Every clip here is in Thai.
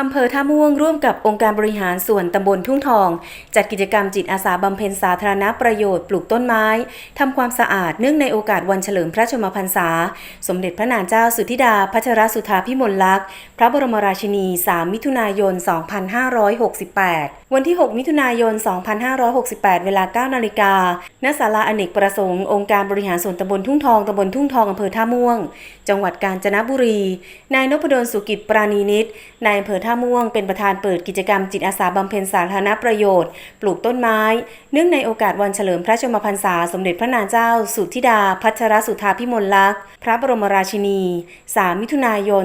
อำเภอท่าม่วงร่วมกับองค์การบริหารส่วนตำบลทุ่งทอง จัดกิจกรรมจิตอาสาบำเพ็ญสาธารณประโยชน์ปลูกต้นไม้ทำความสะอาดเนื่องในโอกาสวันเฉลิมพระชนมพรรษา สมเด็จพระนางเจ้าสุธิดาพัชรสุธาพิมลลักษณ์พระบรมราชินี 3 มิถุนายน 2568 วันที่ 6 มิถุนายน 2568 เวลา 9 นาฬิกาณศาลาอเนกประสงค์องค์การบริหารส่วนตำบลทุ่งทองตำบลทุ่งทองอำเภอท่าม่วง จังหวัดกาญจนบุรี นายนพดลสุกิจปราณีนิตนายอำเภอท่าม่วงเป็นประธานเปิดกิจกรรมจิตอาสาบำเพ็ญสาธารณประโยชน์ ปลูกต้นไม้ เนื่องในโอกาสวันเฉลิมพระชนมพรรษา สมเด็จพระนางเจ้า สุธิดา พัชรสุธาพิมลลักษณ์ พระบรมราชินี 3 มิถุนายน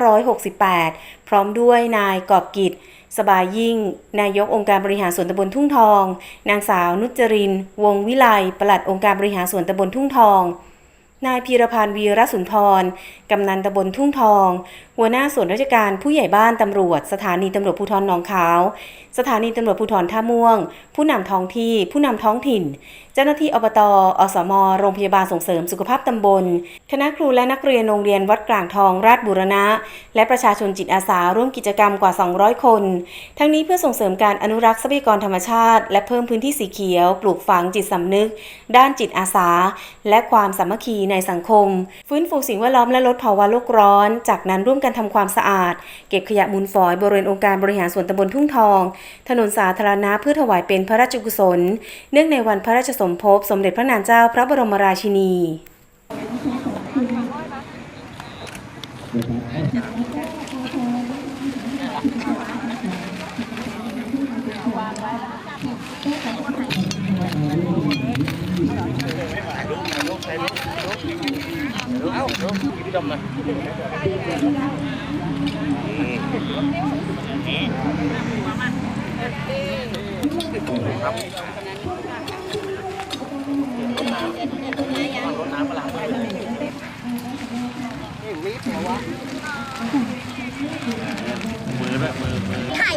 2568 พร้อมด้วยนายกอบกิจสบายยิ่ง นายกองค์การบริหารส่วนตำบลทุ่งทอง นางสาวนุจริน วงศวิไลปลัดองค์การบริหารส่วนตำบลทุ่งทอง นายพีรพันธ์วีรสุนทร กำนันตำบลทุ่งทอง หัวหน้าส่วนราชการผู้ใหญ่บ้านตำรวจ สถานีตำรวจภูธรหนองขาว สถานีตำรวจภูธรท่าม่วง ผู้นำท้องที่ ผู้นำท้องถิ่น เจ้าหน้าที่อบต อสม โรงพยาบาลส่งเสริมสุขภาพตำบล คณะครูและนักเรียนโรงเรียนวัดกลางทองราชบุรณะ และประชาชนจิตอาสาร่วมกิจกรรมกว่า 200 คน ทั้งนี้เพื่อส่งเสริมการอนุรักษ์ทรัพยากรธรรมชาติ และเพิ่มพื้นที่สีเขียว ปลูกฝังจิตสำนึก ด้านจิตอาสา และความสามัคคีในสังคม ฟื้นฟูสิ่งแวดล้อมและลดภาวะโลกร้อน จากนั้นร่วมกันทำความสะอาด เก็บขยะมูลฝอยบริเวณองค์การบริหารส่วนตำบลทุ่งทอง ถนนสาธารณะเพื่อถวายเป็นพระราชกุศล เนื่องในวันพระราชสมภพสมเด็จพระนางเจ้าพระบรมราชินีถ่าย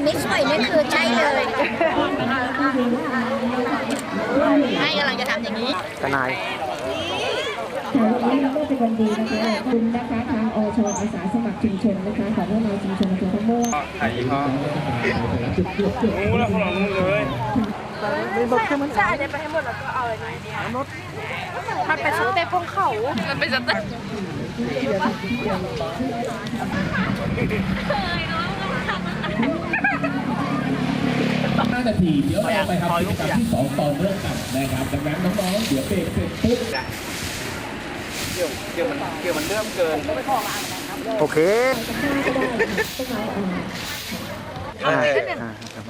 ไม่สวยนี่คือใช่เลยให้กำลังจะทำอย่างนี้ ทนาย ค่ะวันนี้ก็เป็นวันดีนะคะขอบคุณนะคะทางอชอาสาสมัครชุมชนนะคะของเราชุมชนอำเภอพะม่วงงูแล้วของเรางูเลยมันเป็นสเต็ปของเขา มันเป็นสเต็ป5นาทีเดี๋ยวเราไปทำกิจกรรมที่สองต่อเนื่องกันนะครับ ดังนั้นน้องๆ เดี๋ยวเบรกเสร็จปุ๊บ เกี่ยวเกี่ยวมันเกี่ยวมันเริ่มเกินโอเคอ่าอ่าครับ